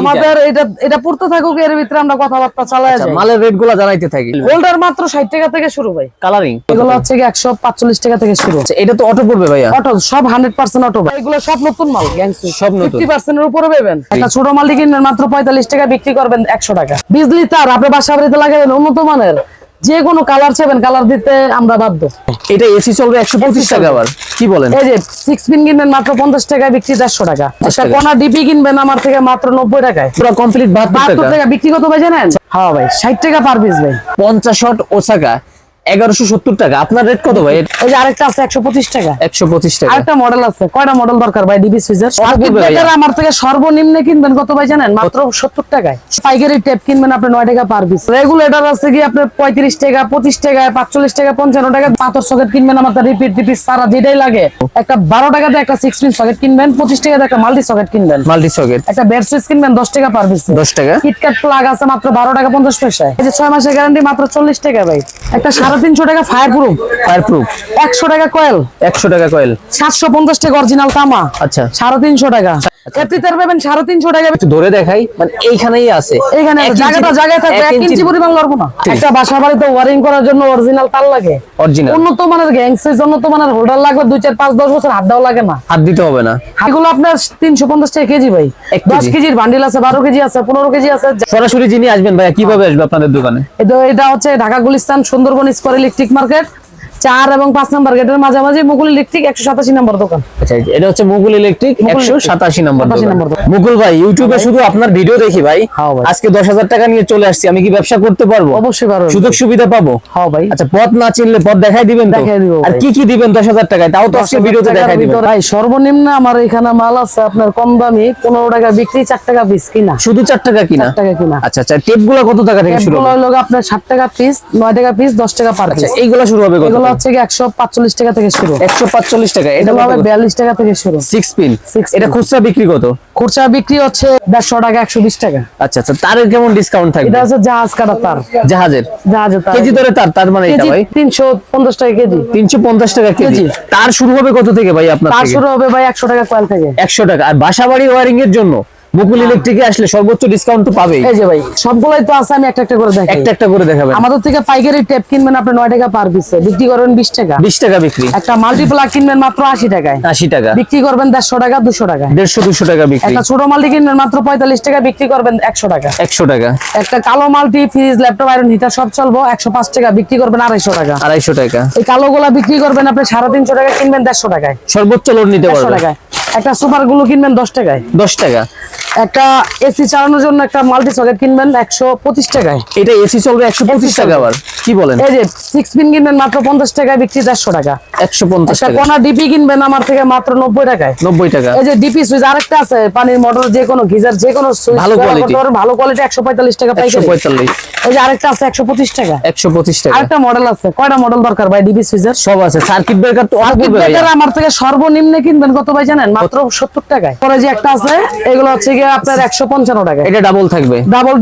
আমাদের এটা এটা পড়তে থাকুক এর ভিতরে আমরা কথাবার্তা চালাই আচ্ছা, যাই। মালের রেটগুলা জানাইতে থাকি। হোল্ডার মাত্র ষাট টাকা থেকে শুরু ভাই। কালারিং এগুলো হচ্ছে কি একশো পাঁচচল্লিশ টাকা থেকে শুরু। আচ্ছা এটা তো অটো পড়বে ভাইয়া? অটো সব হান্ড্রেড পার্সেন্ট অটো এগুলো সব নতুন মাল গ্যাংসি সব নতুন। ফিফটি পার্সেন্টের উপরে পাবেন। একটা ছোট মালটি কিনবেন মাত্র পঁয়তাল্লিশ টাকা বিক্রি করবেন একশো টাকা। বিজলি তার আপনি বাসা বাড়িতে লাগাবেন উন্নত মানের। যে কোনো কালার চাইবেন কালার দিতে আমরা বাধ্য। এটা এসি চলবে একশো পঁচিশ টাকা আবার। কি বলেন? এই যে সিক্স পিন কিনবেন মাত্র পঞ্চাশ টাকায় বিক্রি দেড়শো টাকা। একটা। কোনা ডিপি কিনবেন আমার থেকে মাত্র নব্বই টাকায়। পুরো কমপ্লিট বাহাত্তর টাকা। টাকা। বিক্রি কত ভাই জানেন? হ্যাঁ ভাই। ষাট টাকা পার পিস ভাই। পঞ্চাশ শট ওসাকা। এগারোশো সত্তর টাকা। আপনার রেট কত ভাই? এই যে আরেকটা আছে একশো পঁচিশ টাকা। একশো পঁচিশ টাকা। আরেকটা মডেল আছে। কয়টা মডেল দরকার ভাই? ডিবি সুইজার আমার থেকে সর্বনিম্নে কিনবেন কত ভাই জানেন? মাত্র সত্তর টাকায়। পাইকারি টেপ কিনবেন আপনি নয় টাকা পার পিস রেগুলেটর আছে কি আপনার পঁয়ত্রিশ টাকা পঁচিশ টাকা পাঁচচল্লিশ টাকা পঞ্চান্ন টাকা। পাথর সকেট কিনবেন আমার রিপিট রিপিট সারা যেটাই লাগে। একটা বারো টাকাতে একটা সিক্স পিন সকেট কিনবেন পঁচিশ টাকাতে একটা মাল্টি সকেট কিনবেন। মাল্টি সকেট একটা বেড সুইচ কিনবেন দশ টাকা পার পিস দশ টাকা। কিটক্যাট প্লাগ আছে মাত্র বারো টাকা পঞ্চাশ পয়সায়। এই যে ছয় মাসের গ্যারান্টি মাত্র চল্লিশ টাকা ভাই। একটা সাড়ে তিনশো টাকা ফায়ার প্রুফ ফায়ার প্রুফ একশো টাকা কয়েল একশো টাকা কয়েল সাতশো পঞ্চাশ টাকা অরিজিনাল তামা। আচ্ছা। সাড়ে তিনশো টাকা। এপ্রিতার পাবেন সাড়ে তিনশো টাকা। একটু ধরে দেখাই মানে এইখানেই আছে। এখানে জায়গাটা জায়গায় থাকবে এক এক ইঞ্চি ইঞ্চি পরিমাণ লড়বো না। একটা বাসা বাড়িতে ওয়ারিং করার জন্য অরিজিনাল তার লাগে। অরিজিনাল উন্নত মানের গ্যাংসের উন্নত মানের হোল্ডার লাগবে দুই চার পাঁচ দশ বছর হাতটাও লাগে না। হাত দিতে হবে না। এগুলো আপনার তিনশো পঞ্চাশ টাকা কেজি ভাই। দশ। কেজির বান্ডিল আছে বারো কেজি আছে পনেরো কেজি আছে। সরাসরি যিনি আসবেন ভাইয়া কীভাবে আসবে আপনাদের দোকানে? এটা- এটা হচ্ছে Dhaka Gulistan Sundarban square electric market চার এবং পাঁচ নম্বর গেটের মাঝামাঝি মুকুল ইলেকট্রিক একশো সাতাশি নম্বর দোকান। আচ্ছা এটা হচ্ছে মুকুল ইলেকট্রিক একশো সাতাশি নম্বর 87 দোকান। নম্বর দোকান। মুকুল ভাই ইউটিউবে শুধু আপনার ভিডিও দেখি ভাই। হ্যাঁ আজকে দশ হাজার টাকা নিয়ে চলে আসছি আমি কি ব্যবসা করতে পারব? অবশ্যই পারবেন। সুযোগ সুবিধা পাবো? হ্যাঁ ভাই। আচ্ছা পথ না চিনলে পথ দেখাই দিবেন দেখাই দিব আর কি কি দিবেন দশ হাজার টাকায়? তাও তো আজকে ভিডিওতে দেখাই দিবেন। ভাই সর্বনিম্ন আমার এখানে মাল আছে আপনার কম দামি পনেরো টাকা বিক্রি চার টাকা পিস কিনা। শুধু চার টাকা কিনা? চার টাকা কিনা। আচ্ছা আচ্ছা টেপগুলো কত টাকা থেকে শুরু হলো আপনার ষাট টাকা পিস নয় টাকা পিস দশ টাকা পার আচ্ছা পিস এইগুলো শুরু হবে কত? হচ্ছে কি একশো পাঁচচল্লিশ টাকা থেকে শুরু। একশো পাঁচচল্লিশ টাকা এটা হবে বিয়াল্লিশ টাকা থেকে শুরু। সিক্স পিন এটা খুচরা বিক্রি কত? খুচরা বিক্রি হচ্ছে দেড়শো টাকা একশো বিশ টাকা। আচ্ছা আচ্ছা তারের কেমন ডিসকাউন্ট থাকবে? এটা হচ্ছে জাহাজ কাটা তার। জাহাজের? জাহাজের তার। কেজি ধরে তার তার মানে এটা ভাই? তিনশো পঞ্চাশ টাকা কেজি। তিনশো পঞ্চাশ টাকা কেজি। তার শুরু হবে কত থেকে ভাই আপনার তার শুরু হবে ভাই একশো টাকা কয়েল থেকে। একশো টাকা। আর বাসা বাড়ি ওয়ারিং এর জন্য? মুকুল ইলেকট্রিকে আসলে সর্বোচ্চ ডিসকাউন্ট তো পাবেই। এই যে ভাই সবগুলাই তো আছে আমি একটা একটা করে দেখাই। একটা একটা করে দেখাবেন। আমাদের থেকে পাইকারি ট্যাপ কিনবেন আপনি নয় টাকা পার পিসে বিক্রি করবেন বিশ টাকা। বিশ টাকা বিক্রি। একটা মাল্টিপ্লাগ কিনবেন মাত্র আশি টাকায়। আশি টাকা। বিক্রি করবেন দেড়শো টাকা দুশো টাকা। দেড়শো দুশো টাকা বিক্রি। একটা ছোট মাল্টি কিনবেন মাত্র পঁয়তাল্লিশ টাকা বিক্রি করবেন একশো টাকা। একশো টাকা। একটা কালো multi fridge laptop iron heater সব চলবো একশো পাঁচ টাকা বিক্রি করবেন আড়াইশো টাকা। আড়াইশো টাকা। এই কালো গুলা বিক্রি করবেন আপনি সাড়ে তিনশো টাকা কিনবেন দেড়শো টাকায়। সর্বোচ্চ লোড নিতে দেড়শো পারবে টাকায়। একটা সুপারগুলো কিনবেন দশ টাকায়। দশ টাকা। একটা এসি চালানোর জন্য একটা মাল্টি সকেট কিনবেন একশো পঁচিশ টাকায়। এটা এসি চলবে একশো পঁচিশ টাকা আবার। কি বলেন? এই যে সিক্স পিন কিনবেন মাত্র পঞ্চাশ টাকায় বিক্রি দেড়শো টাকা। একশো পঞ্চাশ টাকা। কোনা ডিপি কিনবেন আমার থেকে মাত্র নব্বই টাকায়। নব্বই টাকা। এই যে ডিপি সুইচ আরেকটা আছে পানির মোটর যে কোনো গিজার যে কোনো সুইচ ভালো quality। ভালো কোয়ালিটি একশো পঁয়তাল্লিশ টাকা একশো পঁয়তাল্লিশ। এই যে আরেকটা আছে একশো পঁচিশ টাকা। একশো পঁচিশ টাকা। আরেকটা মডেল আছে। কয়টা মডেল দরকার ভাই ডিপি সুইচের সব আছে। সার্কিট ব্রেকার তো পড়বে ভাইয়া। আমার থেকে সর্বনিম্নে কিনবেন কত ভাই জানেন? মাত্র সত্তর টাকায়। পরে যে একটা আছে এগুলো হচ্ছে গিয়ে আপনার একশো পঞ্চান্ন টাকায় এটা ডাবল থাকবে। ডাবল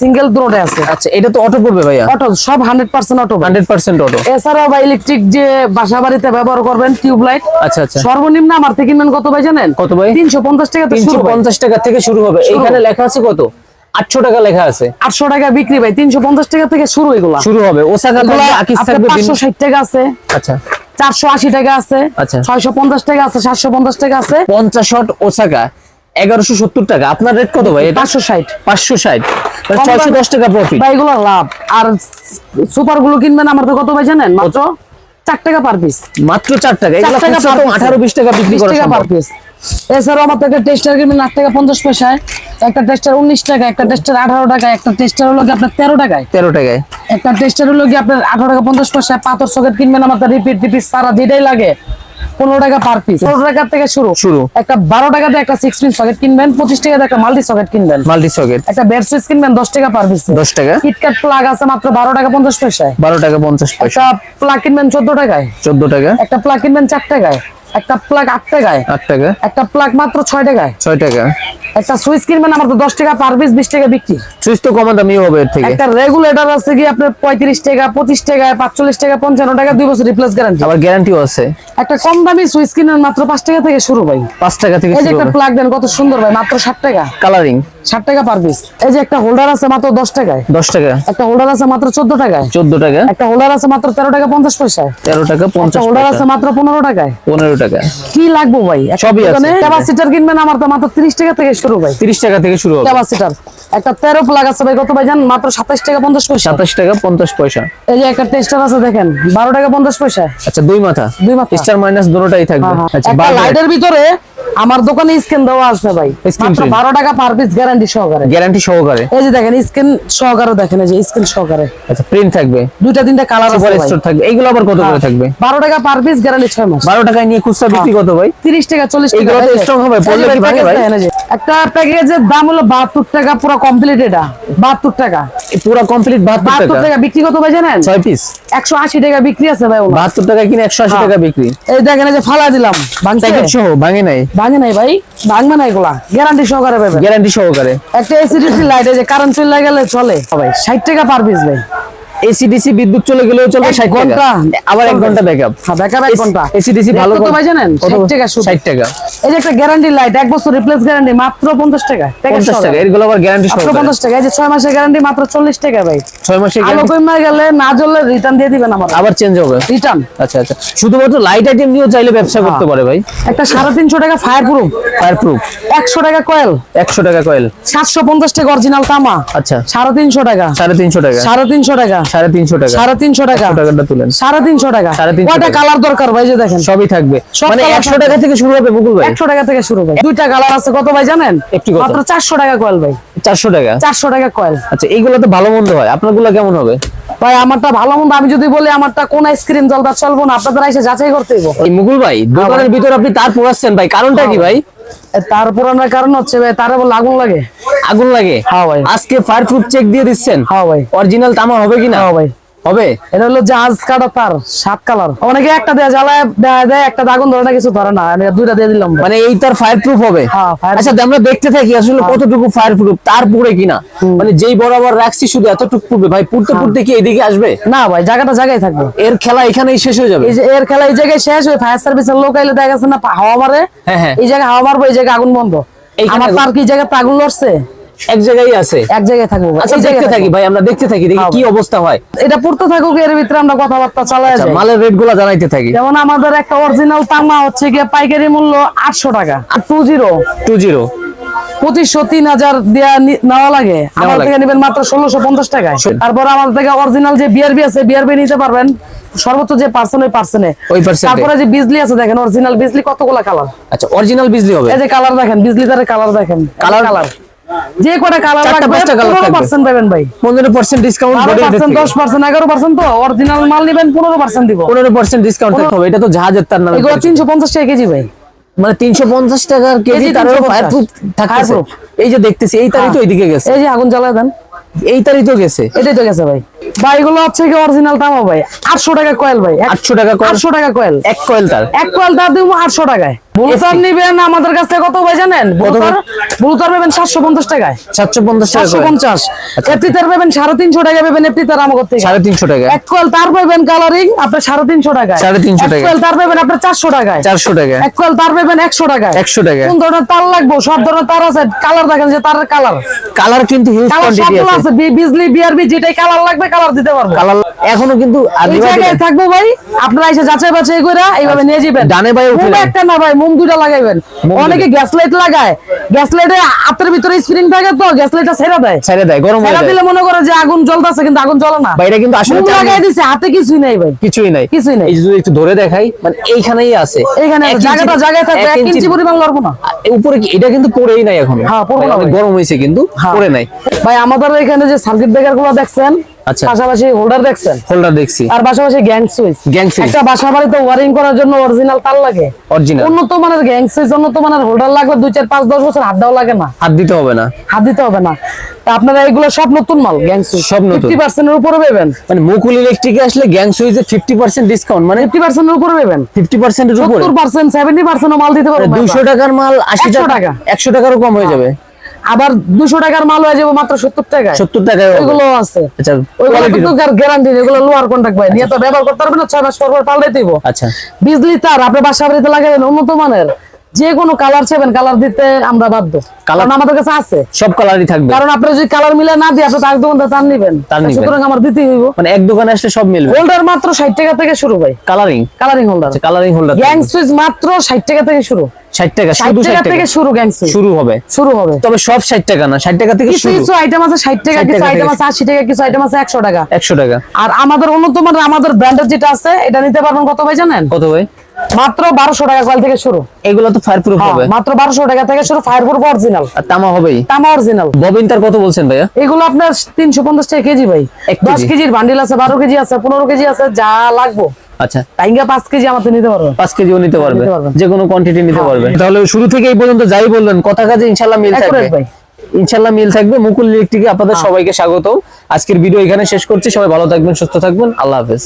সিঙ্গেল দুটোটা আছে। আচ্ছা এটা তো অটো পড়বে ভাইয়া? অটো সব hundred percent auto hundred percent auto এছাড়াও বা ইলেকট্রিক যে বাসা বাড়িতে ব্যবহার করবেন টিউব লাইট আচ্ছা আচ্ছা। সর্বনিম্ন আমার থেকে কিনবেন কত ভাই জানেন? কত ভাই? তিনশো পঞ্চাশ টাকা তিনশো পঞ্চাশ টাকা থেকে শুরু হবে। এখানে লেখা আছে কত? আটশো টাকা লেখা আছে। আটশো টাকা বিক্রি ভাই তিনশো পঞ্চাশ টাকা থেকে শুরু এগুলা। শুরু হবে। ওসাকা পাঁচশো ষাট টাকা আছে। আচ্ছা। চারশো আশি টাকা আছে। আচ্ছা। ছয়শো পঞ্চাশ টাকা আছে সাতশো পঞ্চাশ টাকা আছে। পঞ্চাশ ওসাকা। এগারোশো সত্তর টাকা। আপনার রেট কত ভাই? পাঁচশো ষাট। পাঁচশো ষাট। ছয়শো দশ টাকা প্রফিট এগুলো লাভ। আর সুপারগুলো কিনবেন আমার তো কত ভাই জানেন? মাত্র চার টাকা পার পিস মাত্র চার টাকা। এগুলো। আঠারো বিশ টাকা বিক্রি করা পার পিস এছাড়াও আমার একটা টেস্টার কিনবেন আট টাকা পঞ্চাশ পয়সায়। একটা টেস্টার উনিশ টাকা একটা টেস্টার আঠারো টাকা একটা টেস্টার হলো কি আপনার তেরো টাকায়? তেরো টাকায়। একটা টেস্টার হলো কি আপনার আঠারো টাকা পঞ্চাশ পয়সায় পাথর সকেট কিনবেন আমার রিপিট রিপিট সারা যেটাই লাগে। পনেরো টাকা পার পিস পনেরো টাকা থেকে শুরু। শুরু। একটা বারো টাকাতে একটা সিক্স পিন সকেট কিনবেন পঁচিশ টাকাতে একটা মাল্টি সকেট কিনবেন। মাল্টি সকেট একটা বেড সুইচ কিনবেন দশ টাকা পার পিস দশ টাকা। কিটকাট প্লাগ আছে মাত্র বারো টাকা পঞ্চাশ পয়সায়। বারো টাকা পঞ্চাশ পয়সা। প্লাগ কিনবেন চোদ্দ টাকায়। চোদ্দ টাকা। একটা প্লাগ কিনবেন চার টাকায়। একটা প্লাগ আট টাকায়। আট টাকা। একটা প্লাগ মাত্র ছয় টাকায়। ছয় টাকা। একটা সুইচ কিনবেন আমার তো দশ টাকা পার পিস বিশ টাকা বিক্রি। সুইচ তো কমা দামি হবে এর থেকে। একটা রেগুলেটর আছে কি আপনার পঁয়ত্রিশ টাকা পঁচিশ টাকা পাঁচচল্লিশ টাকা পঞ্চান্ন টাকা দুই বছর রিপ্লেস গ্যারান্টি আবার গ্যারান্টিও আছে। একটা কম দামি সুইচ কিনেন মাত্র পাঁচ টাকা থেকে শুরু ভাই। পাঁচ টাকা থেকে এই যে একটা প্লাগ দেন কত সুন্দর ভাই মাত্র ষাট টাকা। কালারিং ষাট টাকা পার পিস এই যে একটা হোল্ডার আছে মাত্র দশ টাকায়। দশ টাকা। একটা হোল্ডার আছে মাত্র চোদ্দ টাকায়। চোদ্দ টাকা। একটা হোল্ডার আছে মাত্র তেরো টাকা পঞ্চাশ পয়সায়। তেরো টাকা একটা পঞ্চাশ হোল্ডার আছে মাত্র পনেরো টাকায়। পনেরো টাকা। কি লাগবো ভাই? সবই আছে। ক্যাপাসিটার কিনবেন আমার তো মাত্র তিরিশ টাকা থেকে শুরু ভাই। তিরিশ টাকা থেকে শুরু হবে। ক্যাপাসিটর। একটা তেরো প্লাগ আছে ভাই। কত ভাই জান? মাত্র সাতাশ টাকা পঞ্চাশ পয়সা। সাতাশ টাকা পঞ্চাশ পয়সা। এই যে একটা টেস্টার আছে দেখেন। বারো টাকা পঞ্চাশ পয়সা। আচ্ছা দুই মাথা। দুই মাথা। টেস্টার মাইনাস দুটোটাই থাকবে। আচ্ছা একটা লাইটের ভিতরে আমার দোকানে স্ক্যান দেওয়া আছে ভাই। মাত্র print। বারো টাকা পার পিস গ্যারান্টি সহকারে। গ্যারান্টি সহকারে। এই যে দেখেন স্ক্যান সহকারে দেখেন এই যে স্ক্যান সহকারে। আচ্ছা প্রিন্ট থাকবে। দুইটা তিনটা কালার আছে ভাই। স্টোর থাকবে। এইগুলো আবার কত করে থাকবে? বারো টাকা পার পিস গ্যারান্টি ছয় মাস। বারো টাকায় নিয়ে খুচরা বিক্রি কত ভাই? তিরিশ টাকা চল্লিশ টাকা। এইগুলো তো এই হবে, পড়লে কি ভাই? একটা প্যাকেজের দাম হলো বাহাত্তর টাকা পুরো কমপ্লিট এটা। বাহাত্তর টাকা। পুরো কমপ্লিট 72 টাকা। 72 টাকা বিক্রি কত ভাই জানেন? 6 পিস একশো আশি টাকা বিক্রি আছে ভাই ওনার। বাহাত্তর টাকা কিনে একশো আশি হ্যাঁ। টাকা বিক্রি। এই দেখেন এই যে ফালা দিলাম। ভাঙছে? প্যাকেট সহ ভাঙে নাই। ভাঙে নাই ভাই? ভাঙবে না এগুলা। গ্যারান্টি সহকারে ভাই গ্যারান্টি সহকারে। একটা এসিডিসি লাইট এই যে কারেন্ট চলে। গেলে চলে ভাই। ষাট টাকা পার পিস ভাই। এসিডিসি বিদ্যুৎ চলে গেলেও চলবে এক ষাট ঘণ্টা ঘণ্টা। আবার এক ঘণ্টা ব্যাকআপ হ্যাঁ ব্যাকআপ এক ঘণ্টা। এসিডিসি ভালো কত ভাই জানেন 60 টাকা। এই যে একটা গ্যারান্টি লাইট এক বছর রিপ্লেস গ্যারান্টি মাত্র পঞ্চাশ টাকা। প্যাকেট পঞ্চাশ টাকা সহকারে। এগুলো আবার গ্যারান্টি টাকা এই যে মাসের গ্যারান্টি মাত্র চল্লিশ টাকা ভাই। আলো কমে গেলে না জ্বললে রিটার্ন দিয়ে দিবেন আমার। আবার চেঞ্জ হবে। রিটার্ন আচ্ছা আচ্ছা। শুধুমাত্র লাইট আইটেম নিয়েও চাইলে ব্যবসা করতে হ্যাঁ। পারে ভাই। একটা সাড়ে তিনশো টাকা ফায়ার প্রুফ ফায়ার প্রুফ একশো টাকা কয়েল একশো টাকা কয়েল সাতশো পঞ্চাশ টাকা অরিজিনাল তামা। আচ্ছা। সাড়ে তিনশো টাকা। সাড়ে তিনশো টাকা। সাড়ে তিনশো টাকা। সাড়ে তিনশো টাকা। সাড়ে তিনশো টাকা। টাকাটা তুলেন। সাড়ে তিনশো টাকা। সাড়ে তিনশো কয়টা। কালার দরকার ভাই যে দেখেন? সবই থাকবে। মানে একশো টাকা থেকে শুরু হবে মুকুল ভাই। একশো টাকা থেকে শুরু দুইটা কালার আছে। কত ভাই জানেন? একটু মাত্র চারশো টাকা কয়েল ভাই। চারশো টাকা। চারশো টাকা কয়েল। আচ্ছা এইগুলো তো ভালো মন্দ হয়। আপনারগুলা কেমন হবে? ভাই আমারটা ভালো মন্দ আমি যদি বলি আমারটা কোন আইসক্রিম জলদা চলবো না আপনাদের এসে যাচাই করতে মুকুল ভাই দোকানের ভিতর আপনি তার পোড়াচ্ছেন ভাই কারণটা কি ভাই? তার আমার কারণ হচ্ছে ভাই তার বলে আগুন লাগে। আগুন লাগে? হ্যাঁ ভাই। আজকে ফায়ার প্রুফ চেক দিয়ে দিচ্ছেন? হ্যাঁ ভাই। অরিজিনাল তামা হবে কিনা? হ্যাঁ ভাই। হবে? এটা হলো জাহাজ কাটা তার সাত কালার। অনেকে একটা দেয় জ্বালায় দেয় দেয় একটা আগুন ধরে না কিছু ধরে না। আমি দুইটা দিয়ে দিলাম। মানে এই তার ফায়ার প্রুফ হবে? হ্যাঁ, আচ্ছা আমরা দেখতে থাকি আসলে কতটুকু ফায়ার প্রুফ তার পুরে কিনা? মানে যেই বরাবর রাখছি শুধু এতটুকু পুরবে ভাই পুরতে হ্যাঁ। পুরতে কি এদিকে আসবে? না ভাই জায়গাটা জায়গায় থাকবে। এর খেলা এখানেই শেষ হয়ে যাবে? এই যে এর খেলা এই জায়গায় শেষ হয়ে ফায়ার সার্ভিসের লোক আইলে দেখা গেছে না হাওয়া মারে। হ্যাঁ, হ্যাঁ। এই জায়গায় হাওয়া মারবো এই জায়গায় আগুন বন্ধ। এইখানে আমার তার কি জায়গায় আগুন লড়ছে। এক জায়গায় আছে? এক জায়গায় থাকব আচ্ছা দেখতে থাকি ভাই আমরা দেখতে থাকি দেখি হ্যাঁ, কি অবস্থা হয়। এটা পড়তে থাকুক এর ভিতরে আমরা কথাবার্তা চালাই আচ্ছা যাই। মালের রেটগুলা জানাইতে থাকি। যেমন আমাদের একটা অরিজিনাল তামা হচ্ছে গিয়ে পাইকারি মূল্য আটশো টাকা টু জিরো টু জিরো পঁচিশশো তিন হাজার দেওয়া নেওয়া লাগে। আমার থেকে নেবেন মাত্র ষোলোশো পঞ্চাশ টাকায়। তারপর আমার থেকে অরিজিনাল যে বিআরবি আছে বিআরবি নিতে পারবেন। সর্বোচ্চ যে ওই। তারপরে যে বিজলি আছে দেখেন অরিজিনাল বিজলি কতগুলা কালার আচ্ছা অরিজিনাল বিজলি হবে। এই যে কালার দেখেন বিজলি তারের কালার দেখেন। Colour? কালার যে কটা কালার লাগবে পাঁচটা colour পার্সেন্ট পাবেন ভাই। পনেরো পার্সেন্ট ডিসকাউন্ট বারো পার্সেন্ট দশ পার্সেন্ট এগারো পার্সেন্ট তো অরিজিনাল মাল নিবেন পনেরো পার্সেন্ট দিব। পনেরো পার্সেন্ট ডিসকাউন্ট থাকবে এটা তো জাহাজের তার নামে এগুলো তিনশো পঞ্চাশ টাকা কেজি ভাই। মানে তিনশো পঞ্চাশ টাকার কেজি তার 350 ফায়ার প্রুফ থাকছে এই যে দেখতেছি এই তারিখ তো এইদিকে গেছে। এই যে আগুন জ্বালায় দেন। এই তারিখ তো গেছে। এটাই তো গেছে ভাই। ভাই এগুলো হচ্ছে কি অরিজিনাল তামা ভাই। আটশো টাকা কয়েল ভাই। আটশো টাকা কয়েল টাকা কয়েল এক কয়েল তার? এক কয়েল তার দিব আটশো টাকায়। বুলুতার নিবেন আমাদের কাছ কত ভাই জানেন? বুলুতার বুলুতার পাবেন সাতশো পঞ্চাশ টাকায়। সাতশো পঞ্চাশ টাকা কয়েল। তার পাবেন টাকা তার আমাদের থেকে। টাকা। এক কয়েল তার পাবেন কালারিং টাকায়। সাড়ে তিনশো এক কয়েল তার পাবেন আপনার চারশো টাকায়। চারশো টাকা। এক কয়েল তার পাবেন একশো টাকায়। একশো টাকা। কোন ধরনের তার লাগবে? সব ধরনের তার আছে। কালার দেখেন যে তারের কালার কালার কিন্তু হিউজ কালার কোয়ান্টিটি সবগুলো আছে। আছে। বি- বিজলি বিআরবি যেটাই কালার লাগবে কালার দিতে পারব। কালার এখনও কিন্তু আর এই দিবা জায়গায় দিবেন। থাকব ভাই আপনারা এসে যাচাই বাছাই করে এইভাবে নিয়ে যাবেন। ডানে বাঁয়ে উঠে একটা না ভাই মোম দুইটা লাগাইবেন। অনেকে গ্যাস লাইট লাগায়। গ্যাস লাইটে হাতের ভিতরে স্প্রিং থাকে তো গ্যাস লাইটটা ছেড়ে দেয়। ছেড়ে দেয় গরম হয়ে দিলে মনে করে যে আগুন জ্বলতেছে কিন্তু আগুন জ্বলে না। বা এটা কিন্তু আসলে লাগাই দিছে হাতে কিছুই নাই ভাই। কিছুই নাই। কিছুই নাই। এই যদি একটু ধরে দেখাই মানে এইখানেই আছে। এখানে জায়গাটা জায়গায় থাকবে এক এক ইঞ্চি- ইঞ্চি পরিমাণ লড়বো না। উপরে কি এটা কিন্তু পড়েই নাই এখন। হ্যাঁ, পড়বে না গরম হয়েছে কিন্তু হ্যাঁ। পড়ে নাই। ভাই আমাদের এখানে যে সার্কিট ব্রেকারগুলো দেখছেন আচ্ছা। পাশাপাশি হোল্ডার দেখছেন? হোল্ডার দেখছি। আর পাশাপাশি গ্যাং সুইচ Gang switch। একটা বাসা বাড়িতে ওয়ারিং করার জন্য অরিজিনাল তার লাগে। অরিজিনাল উন্নত মানের গ্যাং সুইচ উন্নত মানের হোল্ডার লাগবে দুই চার পাঁচ দশ বছর হাত দেওয়া লাগে না। হাত দিতে হবে না। হাত দিতে হবে না। আপনারা এগুলো সব নতুন মাল গ্যাং সুইচ সব নতুন। উপরে পাবেন। মানে মুকুল ইলেকট্রিকে আসলে গ্যাং সুইচে ডিসকাউন্ট মানে উপরে পাবেন। উপরে। মাল দিতে পারবেন দুইশো টাকার মাল আশি 100 টাকা টাকা। একশো টাকারও কম হয়ে। যাবে। আবার দুশো টাকার মাল হয়ে যাব মাত্র সত্তর টাকা সত্তর টাকা ওইগুলো আছে। আচ্ছা ওইগুলো গ্যারান্টি এগুলো লোয়ার কন্ট্রাক্ট ভাই নিয়ে তো ব্যবহার করতে পারবেন না ছয় মাস পর পর পাল্টাই দিব। আচ্ছা। বিজলি তার আপনি বাসা বাড়িতে লাগাবেন উন্নত মানের। যে কোনো কালার চাইবেন কালার দিতে আমরা বাধ্য। কারণ আমাদের কাছে আছে। সব কালারই থাকবে। কারণ আপনি যদি কালার মিলে না দিয়ে আপনি তার দোকানটা তার নিবেন। সুতরাং আমার দিতেই হইব। মানে এক দোকানে আসলে সব মিলবে। হোল্ডার মাত্র ষাট টাকা থেকে শুরু ভাই। Colouring colouring holder colouring holder gang switch মাত্র ষাট টাকা থেকে শুরু। ষাট টাকা ষাট শুধু টাকা থেকে শুরু গ্যাং সুইচ শুরু হবে। শুরু হবে। তবে সব ষাট টাকা না ষাট টাকা থেকে কিছু শুরু। কিছু আইটেম আছে ষাট টাকা কিছু আইটেম আছে আশি টাকা কিছু আইটেম আছে একশো টাকা। একশো টাকা। আর আমাদের মানের আমাদের ব্র্যান্ডের যেটা আছে এটা নিতে পারবেন কত ভাই জানেন? কত ভাই? মাত্র বারোশো টাকা কোয়াল থেকে শুরু। এগুলো তো ফায়ার প্রুফ হ্যাঁ, হবে। মাত্র বারোশো টাকা থেকে শুরু ফায়ার প্রুফ অরিজিনাল আর তামা হবেই। তামা অরিজিনাল ববিন তার কত বলছেন ভাইয়া? এগুলো আপনার তিনশো পঞ্চাশ টাকা কেজি ভাই। এক দশ কেজি। কেজির বান্ডিল আছে বারো কেজি আছে পনেরো কেজি আছে যা লাগবো। আচ্ছা। টাইঙ্গা পাঁচ কেজি আমাদের নিতে পারবেন পাঁচ কেজিও নিতে পারবে। যে কোনো কোয়ান্টিটি নিতে পারবে। তাহলে শুরু থেকে এই পর্যন্ত যাই বললেন কথা কাজে ইনশাল্লাহ মিল থাকবে। ইনশাল্লাহ মিল থাকবে। মুকুল ইলেকট্রিকে আপনাদের সবাইকে স্বাগত আজকের ভিডিও এখানে শেষ করছি। সবাই ভালো থাকবেন সুস্থ থাকবেন। আল্লাহ হাফেজ।